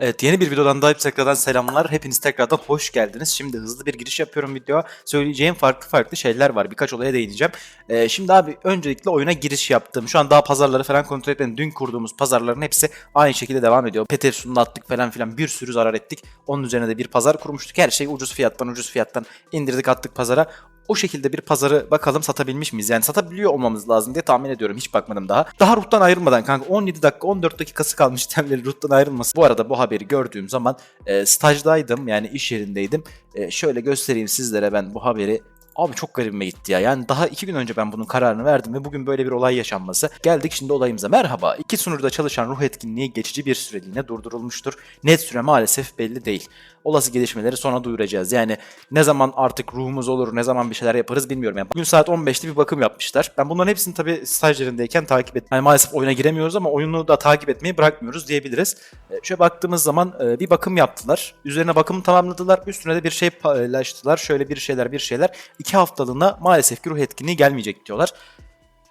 Evet yeni bir videodan daha tekrardan selamlar. Hepiniz tekrardan hoş geldiniz. Şimdi hızlı bir giriş yapıyorum videoya. Söyleyeceğim farklı farklı şeyler var. Birkaç olaya değineceğim. Ee, şimdi abi öncelikle oyuna giriş yaptım. Şu an daha pazarları falan kontrol etmedim. Dün kurduğumuz pazarların hepsi aynı şekilde devam ediyor. Petersun'da attık falan filan bir sürü zarar ettik. Onun üzerine de bir pazar kurmuştuk. Her şeyi ucuz fiyattan ucuz fiyattan indirdik attık pazara. O şekilde bir pazarı bakalım satabilmiş miyiz? Yani satabiliyor olmamız lazım diye tahmin ediyorum. Hiç bakmadım daha. Daha ruhtan ayrılmadan kanka 17 dakika 14 dakikası kalmış temleri ruhtan ayrılması. Bu arada bu haberi gördüğüm zaman e, stajdaydım yani iş yerindeydim. E, şöyle göstereyim sizlere ben bu haberi. Abi çok garibime gitti ya. Yani daha iki gün önce ben bunun kararını verdim ve bugün böyle bir olay yaşanması. Geldik şimdi olayımıza. Merhaba. İki sunucuda çalışan ruh etkinliği geçici bir süreliğine durdurulmuştur. Net süre maalesef belli değil. Olası gelişmeleri sonra duyuracağız. Yani ne zaman artık ruhumuz olur, ne zaman bir şeyler yaparız bilmiyorum. Yani bugün saat 15'te bir bakım yapmışlar. Ben bunların hepsini tabii stajyerindeyken takip ettim. Yani maalesef oyuna giremiyoruz ama oyunu da takip etmeyi bırakmıyoruz diyebiliriz. E, Şöyle baktığımız zaman e, bir bakım yaptılar. Üzerine bakımı tamamladılar. Üstüne de bir şey paylaştılar. Şöyle bir şeyler bir şeyler. İki haftalığına maalesef ki ruh etkinliği gelmeyecek diyorlar.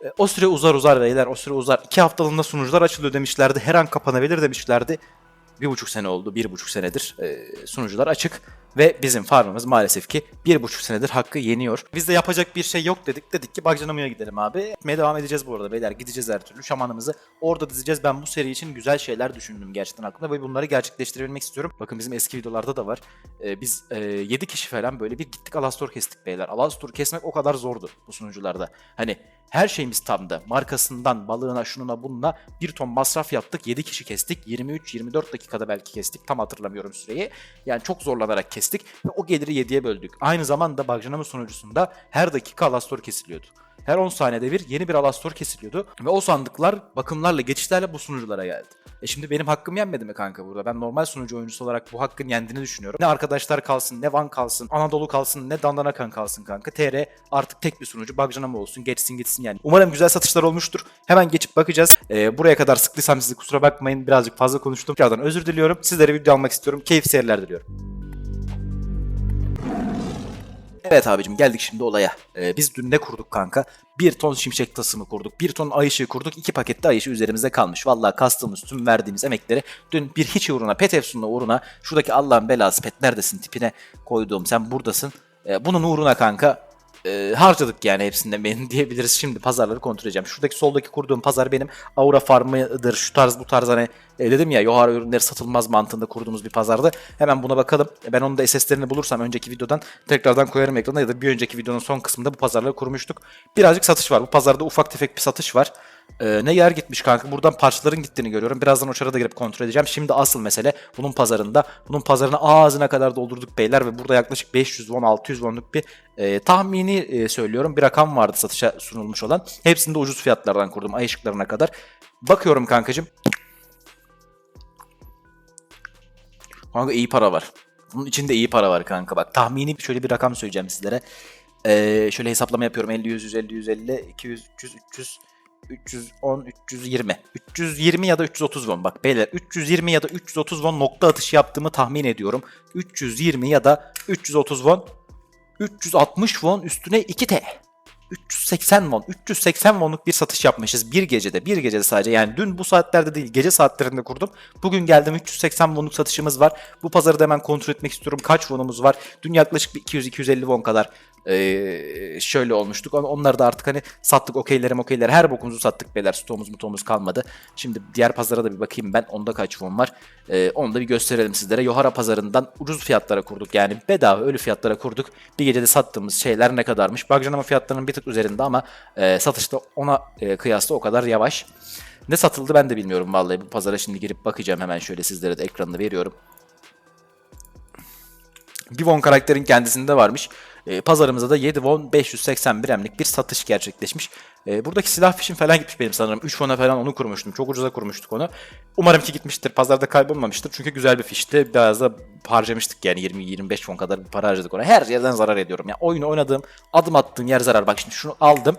E, O süre uzar uzar beyler o süre uzar. İki haftalığında sunucular açılıyor demişlerdi. Her an kapanabilir demişlerdi. Bir buçuk sene oldu, bir buçuk senedir e, sunucular açık ve bizim farmımız maalesef ki bir buçuk senedir hakkı yeniyor. Biz de yapacak bir şey yok dedik. Dedik ki Bagcanamu'ya gidelim abi. Etmeye devam edeceğiz bu arada beyler. Gideceğiz her türlü. Şamanımızı orada dizeceğiz. Ben bu seri için güzel şeyler düşündüm gerçekten aklımda ve bunları gerçekleştirebilmek istiyorum. Bakın bizim eski videolarda da var. E, biz e, 7 kişi falan böyle bir gittik Alastor kestik beyler. Alastor kesmek o kadar zordu bu sunucularda. Hani her şeyimiz tamdı. Markasından, balığına, şununa, bununla bir ton masraf yaptık. 7 kişi kestik. 23-24 dakikada belki kestik. Tam hatırlamıyorum süreyi. Yani çok zorlanarak kestik ve o geliri 7'ye böldük. Aynı zamanda Bagjanama sunucusunda her dakika Alastor kesiliyordu. Her 10 saniyede bir yeni bir Alastor kesiliyordu. Ve o sandıklar bakımlarla, geçişlerle bu sunuculara geldi. E şimdi benim hakkım yenmedi mi kanka burada? Ben normal sunucu oyuncusu olarak bu hakkın yendiğini düşünüyorum. Ne arkadaşlar kalsın, ne Van kalsın, Anadolu kalsın, ne Dandanakan kalsın kanka. TR artık tek bir sunucu. Bagjanama olsun, geçsin gitsin yani. Umarım güzel satışlar olmuştur. Hemen geçip bakacağız. E, buraya kadar sıktıysam sizi kusura bakmayın. Birazcık fazla konuştum. Tekrardan özür diliyorum. Sizlere video almak istiyorum. Keyif seyirler diliyorum. Evet abicim geldik şimdi olaya. Ee, biz dün ne kurduk kanka? Bir ton şimşek tasımı kurduk. Bir ton ay ışığı kurduk. iki pakette ay ışığı üzerimizde kalmış. Vallahi kastığımız tüm verdiğimiz emekleri dün bir hiç uğruna pet efsunla uğruna şuradaki Allah'ın belası pet neredesin tipine koyduğum sen buradasın. Ee, bunun uğruna kanka e, harcadık yani hepsinden benim diyebiliriz. Şimdi pazarları kontrol edeceğim. Şuradaki soldaki kurduğum pazar benim Aura Farm'ıdır. Şu tarz bu tarz hani e, dedim ya Yohara ürünleri satılmaz mantığında kurduğumuz bir pazardı. Hemen buna bakalım. E, Ben onun da SS'lerini bulursam önceki videodan tekrardan koyarım ekrana ya da bir önceki videonun son kısmında bu pazarları kurmuştuk. Birazcık satış var. Bu pazarda ufak tefek bir satış var. Ee, ne yer gitmiş kanka. Buradan parçaların gittiğini görüyorum. Birazdan o çara da girip kontrol edeceğim. Şimdi asıl mesele bunun pazarında. Bunun pazarını ağzına kadar doldurduk beyler ve burada yaklaşık 500 won 600 wonluk bir e, tahmini e, söylüyorum. Bir rakam vardı satışa sunulmuş olan. Hepsini de ucuz fiyatlardan kurdum. Ay ışıklarına kadar. Bakıyorum kankacım. Kanka iyi para var. Bunun içinde iyi para var kanka. Bak tahmini şöyle bir rakam söyleyeceğim sizlere. Ee, şöyle hesaplama yapıyorum. 50, 100, 150, 150, 200, 300, 300, 310, 320. 320 ya da 330 won. Bak beyler 320 ya da 330 won nokta atışı yaptığımı tahmin ediyorum. 320 ya da 330 won. 360 won üstüne 2 T. 380 won, 380 wonluk bir satış yapmışız bir gecede. Bir gecede sadece yani dün bu saatlerde değil gece saatlerinde kurdum. Bugün geldim 380 wonluk satışımız var. Bu pazarı da hemen kontrol etmek istiyorum. Kaç wonumuz var? Dün yaklaşık bir 200-250 won kadar ee, şöyle olmuştuk. Onları da artık hani sattık okeyleri okeyleri her bokumuzu sattık beyler. Stoğumuz mutomuz kalmadı. Şimdi diğer pazara da bir bakayım ben. Onda kaç won var? Ee, onu da bir gösterelim sizlere. Yohara pazarından ucuz fiyatlara kurduk. Yani bedava ölü fiyatlara kurduk. Bir gecede sattığımız şeyler ne kadarmış? Bagjanama fiyatlarının bir tık üzerinde ama e, satışta ona e, kıyasla o kadar yavaş. Ne satıldı ben de bilmiyorum vallahi. Bu pazara şimdi girip bakacağım hemen şöyle sizlere de ekranını veriyorum. Bir Von karakterin kendisinde varmış. E, pazarımızda da 7 Von 581 emlik bir satış gerçekleşmiş. E, buradaki silah fişim falan gitmiş benim sanırım. 3 Von'a falan onu kurmuştum. Çok ucuza kurmuştuk onu. Umarım ki gitmiştir. Pazarda kaybolmamıştır. Çünkü güzel bir fişti. Biraz da harcamıştık yani 20-25 Von kadar bir para harcadık ona. Her yerden zarar ediyorum. Ya oyunu oynadığım, adım attığım yer zarar. Bak şimdi şunu aldım.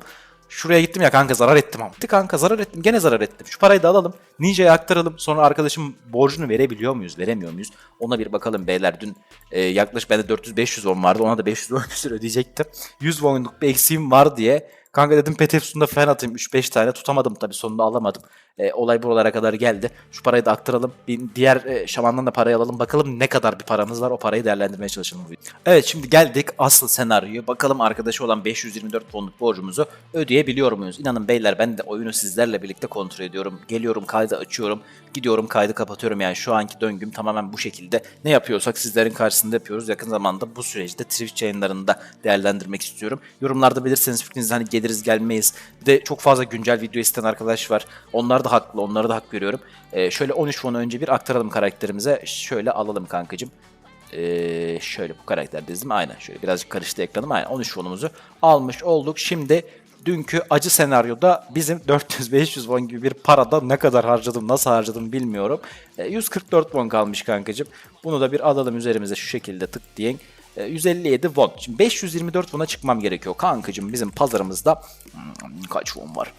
Şuraya gittim ya kanka zarar ettim ama. Gitti kanka zarar ettim gene zarar ettim. Şu parayı da alalım. Ninja'ya aktaralım. Sonra arkadaşım borcunu verebiliyor muyuz? Veremiyor muyuz? Ona bir bakalım beyler. Dün e, yaklaşık bende 400-500 won vardı. Ona da 500 won ödeyecektim. 100 wonluk bir eksiğim var diye Kanka dedim pet efsununda falan atayım 3-5 tane tutamadım tabii sonunda alamadım. E, olay buralara kadar geldi. Şu parayı da aktaralım. Bir diğer e, şamandan da parayı alalım. Bakalım ne kadar bir paramız var. O parayı değerlendirmeye çalışalım. Evet şimdi geldik asıl senaryoya. Bakalım arkadaşı olan 524 fonluk borcumuzu ödeyebiliyor muyuz? İnanın beyler ben de oyunu sizlerle birlikte kontrol ediyorum. Geliyorum kaydı açıyorum. Gidiyorum kaydı kapatıyorum. Yani şu anki döngüm tamamen bu şekilde. Ne yapıyorsak sizlerin karşısında yapıyoruz. Yakın zamanda bu süreçte Twitch yayınlarında değerlendirmek istiyorum. Yorumlarda belirtseniz fikrinizi hani geliriz gelmeyiz. Bir de çok fazla güncel video isteyen arkadaş var. Onlar da haklı. Onlara da hak veriyorum. Ee, şöyle 13 fonu önce bir aktaralım karakterimize. Şöyle alalım kankacım. Ee, şöyle bu karakter dizdim. Aynen şöyle birazcık karıştı ekranım. Aynen 13 fonumuzu almış olduk. Şimdi dünkü acı senaryoda bizim 400-500 won gibi bir parada ne kadar harcadım, nasıl harcadım bilmiyorum. Ee, 144 won kalmış kankacım. Bunu da bir alalım üzerimize şu şekilde tık diyen. Ee, 157 won. Şimdi 524 won'a çıkmam gerekiyor. Kankacım bizim pazarımızda hmm, kaç won var?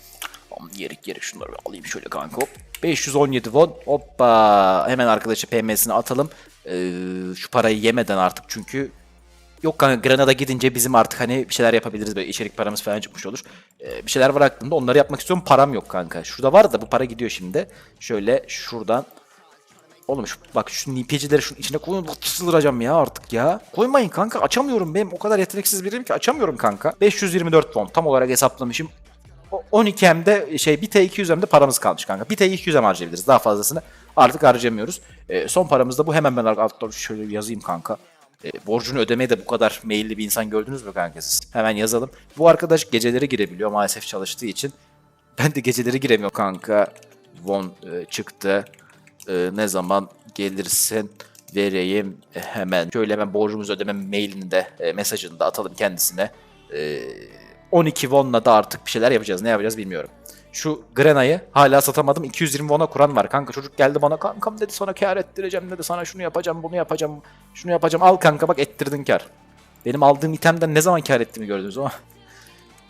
Yerik yerik şunları alayım şöyle kanka hop. 517 won. Hoppa. Hemen arkadaşı PM'sini atalım. Ee, şu parayı yemeden artık çünkü Yok kanka Granada gidince bizim artık hani bir şeyler yapabiliriz böyle içerik paramız falan çıkmış olur. Ee, bir şeyler var aklımda onları yapmak istiyorum param yok kanka. Şurada var da bu para gidiyor şimdi. Şöyle şuradan. Oğlum şu, bak şu nipecileri şunun içine koyun sığdıracağım ya artık ya. Koymayın kanka açamıyorum benim o kadar yeteneksiz biriyim ki açamıyorum kanka. 524 won tam olarak hesaplamışım. O 12M'de şey 1 T200M'de paramız kalmış kanka. 1 T200M harcayabiliriz daha fazlasını artık harcamıyoruz. Ee, son paramız da bu hemen ben altta şöyle yazayım kanka. E, borcunu ödemeye de bu kadar meyilli bir insan gördünüz mü kanka siz? Hemen yazalım. Bu arkadaş geceleri girebiliyor maalesef çalıştığı için. Ben de geceleri giremiyorum kanka. Von e, çıktı. E, ne zaman gelirsin vereyim E, hemen. Şöyle hemen borcumuzu ödeme mailini de e, mesajını da atalım kendisine. E, 12 won'la da artık bir şeyler yapacağız. Ne yapacağız bilmiyorum. Şu Grena'yı hala satamadım. 220 won'a kuran var. Kanka çocuk geldi bana kankam dedi sana kar ettireceğim dedi. Sana şunu yapacağım bunu yapacağım. Şunu yapacağım. Al kanka bak ettirdin kar. Benim aldığım itemden ne zaman kar ettiğimi gördünüz o.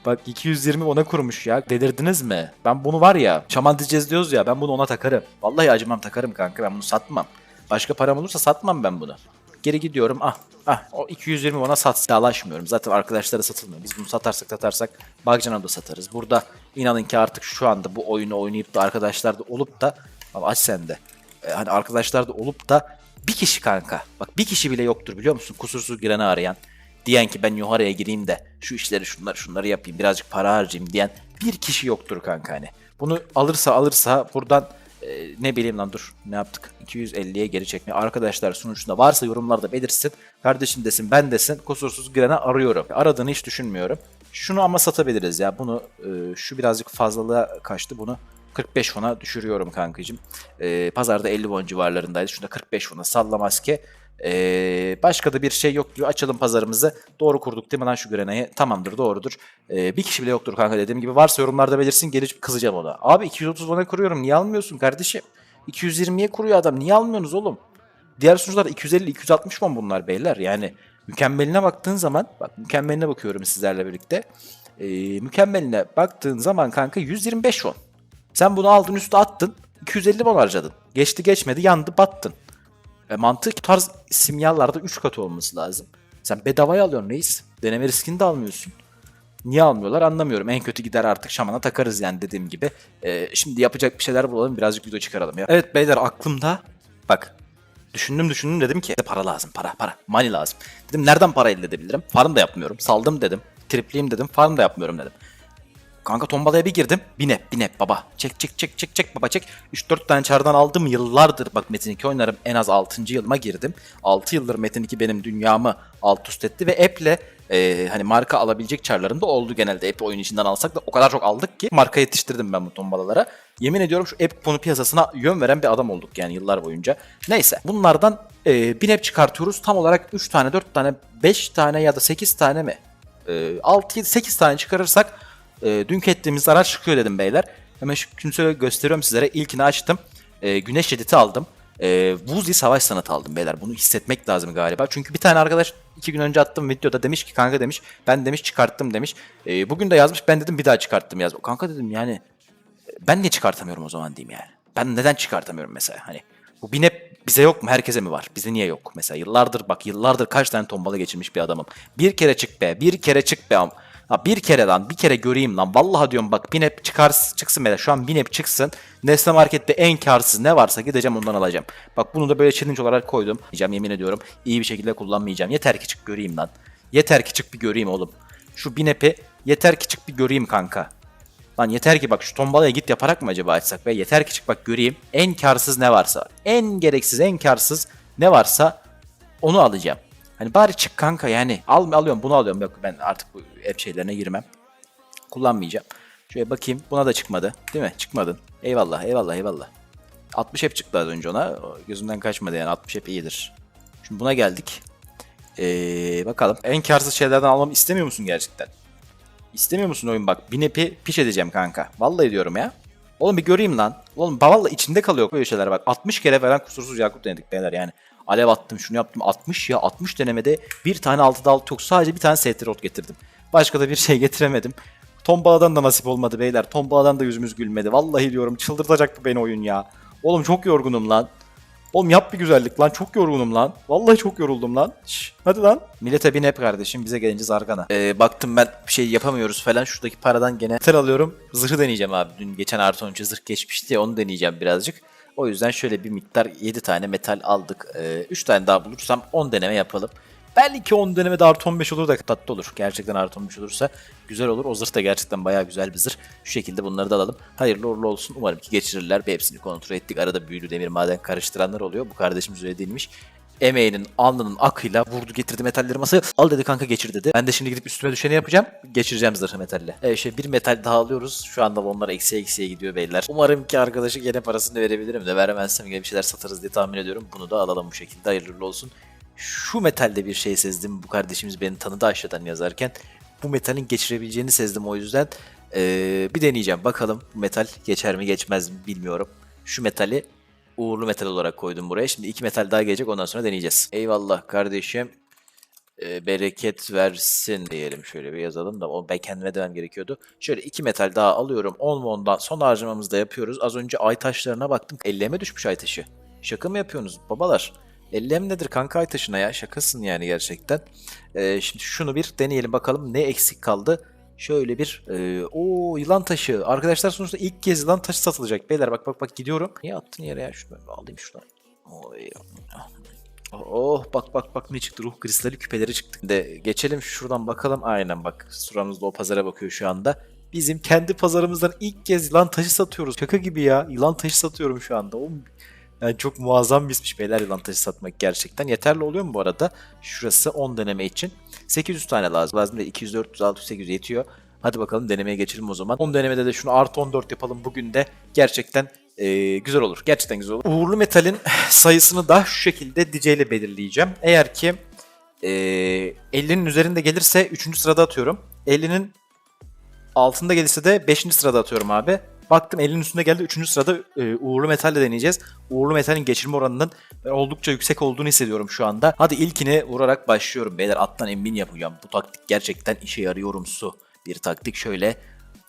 Bak 220 ona kurmuş ya. Delirdiniz mi? Ben bunu var ya şaman diyeceğiz diyoruz ya ben bunu ona takarım. Vallahi acımam takarım kanka ben bunu satmam. Başka param olursa satmam ben bunu. Geri gidiyorum ah ah o 220 ona sat. Dalaşmıyorum zaten arkadaşlara satılmıyor. Biz bunu satarsak satarsak Bagcan'a da satarız. Burada inanın ki artık şu anda bu oyunu oynayıp da arkadaşlar da olup da aç sen de. Ee, hani arkadaşlar da olup da bir kişi kanka. Bak bir kişi bile yoktur biliyor musun? Kusursuz gireni arayan. Diyen ki ben yukarıya gireyim de şu işleri şunları şunları yapayım birazcık para harcayayım diyen bir kişi yoktur kanka hani. Bunu alırsa alırsa buradan e, ne bileyim lan dur ne yaptık 250'ye geri çekme arkadaşlar sunucunda varsa yorumlarda belirsin kardeşim desin ben desin kusursuz girene arıyorum aradığını hiç düşünmüyorum şunu ama satabiliriz ya bunu e, şu birazcık fazlalığa kaçtı bunu 45 fona düşürüyorum kankacım. E, pazarda 50 won civarlarındaydı. Şurada 45 fona sallamaz ki. E, başka da bir şey yok diyor. Açalım pazarımızı. Doğru kurduk değil mi lan şu Grena'yı? Tamamdır doğrudur. E, bir kişi bile yoktur kanka dediğim gibi. Varsa yorumlarda belirsin gelip kızacağım ona. Abi 230 won'a kuruyorum. Niye almıyorsun kardeşim? 220'ye kuruyor adam. Niye almıyorsunuz oğlum? Diğer sunucular 250-260 won bunlar beyler. Yani mükemmeline baktığın zaman bak mükemmeline bakıyorum sizlerle birlikte. E, mükemmeline baktığın zaman kanka 125 won. Sen bunu aldın üstü attın. 250 won harcadın. Geçti geçmedi yandı battın. E mantık tarz simyalarda 3 katı olması lazım. Sen bedavaya alıyorsun reis. Deneme riskini de almıyorsun. Niye almıyorlar anlamıyorum. En kötü gider artık şamana takarız yani dediğim gibi. E, şimdi yapacak bir şeyler bulalım birazcık video çıkaralım ya. Evet beyler aklımda bak düşündüm düşündüm dedim ki para lazım para para money lazım. Dedim nereden para elde edebilirim? Farm da yapmıyorum. Saldım dedim. Tripliyim dedim. Farm da yapmıyorum dedim. Kanka tombalaya bir girdim. Binep binep baba. Çek çek çek çek çek baba çek. 3-4 tane çardan aldım yıllardır. Bak Metin 2 oynarım en az 6. yılıma girdim. 6 yıldır Metin 2 benim dünyamı alt üst etti ve app'le e, hani marka alabilecek çarlarım da oldu genelde. App oyun içinden alsak da o kadar çok aldık ki marka yetiştirdim ben bu tombalalara. Yemin ediyorum şu app konu piyasasına yön veren bir adam olduk yani yıllar boyunca. Neyse bunlardan e, app çıkartıyoruz. Tam olarak 3 tane 4 tane 5 tane ya da 8 tane mi? E, 6 8 tane çıkarırsak e, dünkü ettiğimiz araç çıkıyor dedim beyler. Hemen şu kimse gösteriyorum sizlere. İlkini açtım. E, güneş editi aldım. E, Wuzi savaş sanatı aldım beyler. Bunu hissetmek lazım galiba. Çünkü bir tane arkadaş iki gün önce attım videoda demiş ki kanka demiş ben demiş çıkarttım demiş. E, bugün de yazmış ben dedim bir daha çıkarttım yazmış. Kanka dedim yani ben niye çıkartamıyorum o zaman diyeyim yani. Ben neden çıkartamıyorum mesela hani. Bu bin hep bize yok mu? Herkese mi var? Bize niye yok? Mesela yıllardır bak yıllardır kaç tane tombala geçirmiş bir adamım. Bir kere çık be. Bir kere çık be. am- Ha bir kere lan bir kere göreyim lan. Vallahi diyorum bak binep çıkar çıksın beyler. Şu an binep çıksın. Nesne Market'te en karsız ne varsa gideceğim ondan alacağım. Bak bunu da böyle challenge olarak koydum. Diyeceğim yemin ediyorum. iyi bir şekilde kullanmayacağım. Yeter ki çık göreyim lan. Yeter ki çık bir göreyim oğlum. Şu binep'i yeter ki çık bir göreyim kanka. Lan yeter ki bak şu tombalaya git yaparak mı acaba açsak ve yeter ki çık bak göreyim. En karsız ne varsa, en gereksiz, en karsız ne varsa onu alacağım. Hani bari çık kanka yani. Al alıyorum bunu alıyorum. Yok ben artık bu app şeylerine girmem. Kullanmayacağım. Şöyle bakayım. Buna da çıkmadı. Değil mi? Çıkmadın. Eyvallah eyvallah eyvallah. 60 app çıktı az önce ona. Gözümden kaçmadı yani 60 app iyidir. Şimdi buna geldik. Ee, bakalım. En karsız şeylerden almamı istemiyor musun gerçekten? İstemiyor musun oyun bak? Bin app'i piş edeceğim kanka. Vallahi diyorum ya. Oğlum bir göreyim lan. Oğlum vallahi içinde kalıyor böyle şeyler bak. 60 kere falan kusursuz yakut denedik beyler yani. Alev attım şunu yaptım 60 ya 60 denemede bir tane altı dal yok sadece bir tane ST getirdim. Başka da bir şey getiremedim. Tombaladan da nasip olmadı beyler. Tombaladan da yüzümüz gülmedi. Vallahi diyorum çıldırtacaktı beni oyun ya. Oğlum çok yorgunum lan. Oğlum yap bir güzellik lan. Çok yorgunum lan. Vallahi çok yoruldum lan. Şş, hadi lan. Millete bin hep kardeşim. Bize gelince zargana. Ee, baktım ben bir şey yapamıyoruz falan. Şuradaki paradan gene metal alıyorum. Zırhı deneyeceğim abi. Dün geçen artı 13 zırh geçmişti ya onu deneyeceğim birazcık. O yüzden şöyle bir miktar 7 tane metal aldık. Ee, 3 tane daha bulursam 10 deneme yapalım. Belki 10 deneme de artı 15 olur da tatlı olur. Gerçekten artı 15 olursa güzel olur. O zırh da gerçekten bayağı güzel bir zırh. Şu şekilde bunları da alalım. Hayırlı uğurlu olsun. Umarım ki geçirirler. Bir hepsini kontrol ettik. Arada büyülü demir maden karıştıranlar oluyor. Bu kardeşimiz öyle değilmiş. Emeğinin, alnının akıyla vurdu getirdi metalleri masaya. Al dedi kanka geçir dedi. Ben de şimdi gidip üstüme düşeni yapacağım. Geçireceğim zırhı metalle. Evet şey bir metal daha alıyoruz. Şu anda onlar eksiye eksiye gidiyor beyler. Umarım ki arkadaşı gene parasını verebilirim de veremezsem gene bir şeyler satarız diye tahmin ediyorum. Bunu da alalım bu şekilde. Hayırlı olsun. Şu metalde bir şey sezdim. Bu kardeşimiz beni tanıdı aşağıdan yazarken. Bu metalin geçirebileceğini sezdim o yüzden. Ee, bir deneyeceğim. Bakalım metal geçer mi geçmez mi bilmiyorum. Şu metali uğurlu metal olarak koydum buraya. Şimdi iki metal daha gelecek ondan sonra deneyeceğiz. Eyvallah kardeşim. Ee, bereket versin diyelim. Şöyle bir yazalım da o ben kendime demem gerekiyordu. Şöyle iki metal daha alıyorum. 10 ondan son harcamamızı da yapıyoruz. Az önce ay taşlarına baktım. Elleme düşmüş ay taşı. Şaka mı yapıyorsunuz babalar? Ellem nedir kanka ay ya? Şakasın yani gerçekten. Ee, şimdi şunu bir deneyelim bakalım ne eksik kaldı. Şöyle bir e, o yılan taşı. Arkadaşlar sonuçta ilk kez yılan taşı satılacak. Beyler bak bak bak gidiyorum. Niye attın yere ya? Şunu alayım şuradan. Oy. Oh bak bak bak ne çıktı ruh kristali küpeleri çıktı. De geçelim şuradan bakalım. Aynen bak suramızda o pazara bakıyor şu anda. Bizim kendi pazarımızdan ilk kez yılan taşı satıyoruz. Şaka gibi ya. Yılan taşı satıyorum şu anda. Oğlum, yani çok muazzam bismiş beyler yılan taşı satmak gerçekten. Yeterli oluyor mu bu arada? Şurası 10 deneme için. 800 tane lazım. Lazım değil 200, 400, 600, 800 yetiyor. Hadi bakalım denemeye geçelim o zaman. 10 denemede de şunu artı 14 yapalım bugün de. Gerçekten e, güzel olur. Gerçekten güzel olur. Uğurlu metalin sayısını da şu şekilde DJ ile belirleyeceğim. Eğer ki e, 50'nin üzerinde gelirse 3. sırada atıyorum. 50'nin altında gelirse de 5. sırada atıyorum abi. Baktım 50'nin üstünde geldi. 3. sırada e, uğurlu metalle deneyeceğiz. Uğurlu metalin geçirme oranının ben oldukça yüksek olduğunu hissediyorum şu anda. Hadi ilkini vurarak başlıyorum. Beyler attan emin yapacağım. Bu taktik gerçekten işe yarıyorumsu bir taktik. Şöyle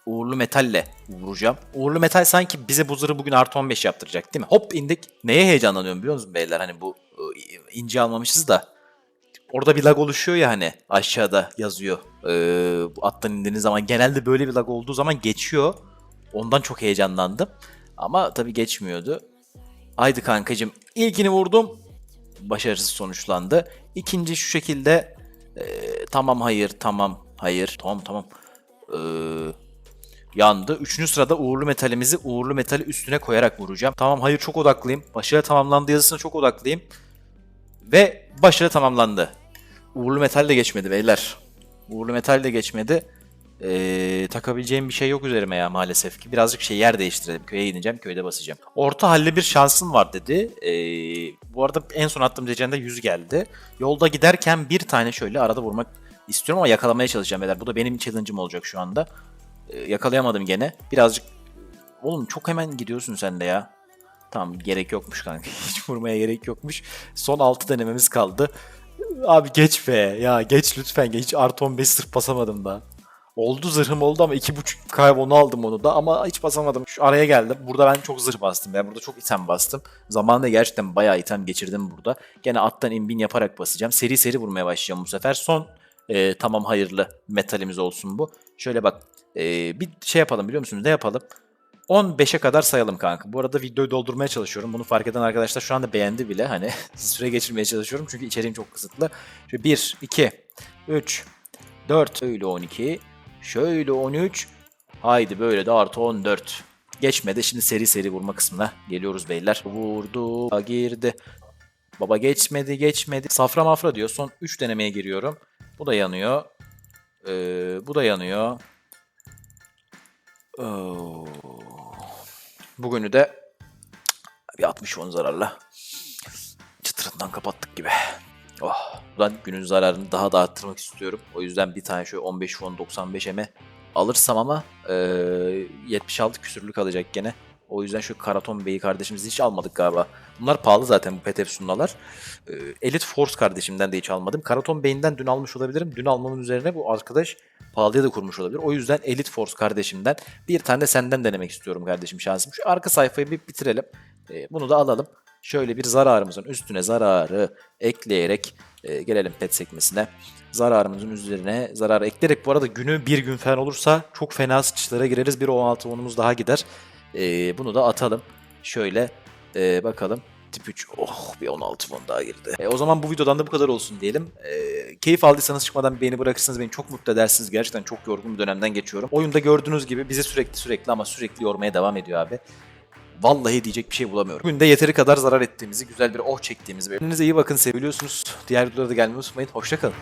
uğurlu metalle vuracağım. Uğurlu metal sanki bize bu zırhı bugün artı 15 yaptıracak değil mi? Hop indik. Neye heyecanlanıyorum biliyor musunuz beyler? Hani bu e, ince almamışız da. Orada bir lag oluşuyor ya hani aşağıda yazıyor. Ee, bu attan indiğiniz zaman genelde böyle bir lag olduğu zaman geçiyor. Ondan çok heyecanlandım. Ama tabii geçmiyordu. Haydi kankacım. İlkini vurdum. Başarısız sonuçlandı. İkinci şu şekilde e, tamam hayır tamam hayır tamam tamam e, yandı. Üçüncü sırada uğurlu metalimizi uğurlu metali üstüne koyarak vuracağım. Tamam hayır çok odaklıyım. Başarı tamamlandı yazısına çok odaklıyım. Ve başarı tamamlandı. Uğurlu metal de geçmedi beyler. Uğurlu metal de geçmedi. Ee, takabileceğim bir şey yok üzerime ya maalesef ki. Birazcık şey yer değiştirelim. Köye gideceğim, köyde basacağım. Orta halde bir şansın var dedi. Ee, bu arada en son attığım derecende 100 geldi. Yolda giderken bir tane şöyle arada vurmak istiyorum ama yakalamaya çalışacağım beyler. Bu da benim challenge'ım olacak şu anda. Ee, yakalayamadım gene. Birazcık... Oğlum çok hemen gidiyorsun sen de ya. Tamam gerek yokmuş kanka. Hiç vurmaya gerek yokmuş. Son 6 denememiz kaldı. Abi geç be. Ya geç lütfen geç. Artı 15 sırf basamadım da. Oldu zırhım oldu ama 2.5 kayb onu aldım onu da ama hiç basamadım. Şu araya geldim. Burada ben çok zırh bastım. Ben burada çok item bastım. Zamanında gerçekten bayağı item geçirdim burada. Gene attan imbin yaparak basacağım. Seri seri vurmaya başlayacağım bu sefer. Son Ee, tamam hayırlı metalimiz olsun bu. Şöyle bak ee, bir şey yapalım biliyor musunuz? Ne yapalım? 15'e kadar sayalım kanka. Bu arada videoyu doldurmaya çalışıyorum. Bunu fark eden arkadaşlar şu anda beğendi bile. Hani süre geçirmeye çalışıyorum çünkü içeriğim çok kısıtlı. Şöyle 1, 2, 3, 4, şöyle 12, şöyle 13. Haydi böyle de artı 14. Geçmedi. Şimdi seri seri vurma kısmına geliyoruz beyler. Vurdu, girdi. Baba geçmedi, geçmedi. Safra mafra diyor. Son 3 denemeye giriyorum. Bu da yanıyor. Ee, bu da yanıyor. Oo. Bugünü de bir 60 won zararla çıtırından kapattık gibi. Oh. Ben günün zararını daha da arttırmak istiyorum. O yüzden bir tane şöyle 15 won 95 eme alırsam ama e, 76 küsürlük kalacak gene. O yüzden şu Karaton Bey'i kardeşimizi hiç almadık galiba. Bunlar pahalı zaten bu Petef sunnalar. Ee, Elite Force kardeşimden de hiç almadım. Karaton Bey'inden dün almış olabilirim. Dün almamın üzerine bu arkadaş pahalıya da kurmuş olabilir. O yüzden Elite Force kardeşimden bir tane de senden denemek istiyorum kardeşim şansım. Şu arka sayfayı bir bitirelim. Ee, bunu da alalım. Şöyle bir zararımızın üstüne zararı ekleyerek e, gelelim pet sekmesine. Zararımızın üzerine zarar ekleyerek bu arada günü bir gün falan olursa çok fena sıçışlara gireriz. Bir 16 onumuz daha gider. Ee, bunu da atalım. Şöyle e, bakalım. Tip 3. Oh bir 16 won daha girdi. E, o zaman bu videodan da bu kadar olsun diyelim. E, keyif aldıysanız çıkmadan bir beğeni bırakırsanız beni çok mutlu edersiniz. Gerçekten çok yorgun bir dönemden geçiyorum. Oyunda gördüğünüz gibi bizi sürekli sürekli ama sürekli yormaya devam ediyor abi. Vallahi diyecek bir şey bulamıyorum. Bugün de yeteri kadar zarar ettiğimizi, güzel bir oh çektiğimizi. Kendinize iyi bakın, seviliyorsunuz. Diğer videolara da gelmeyi unutmayın. Hoşçakalın.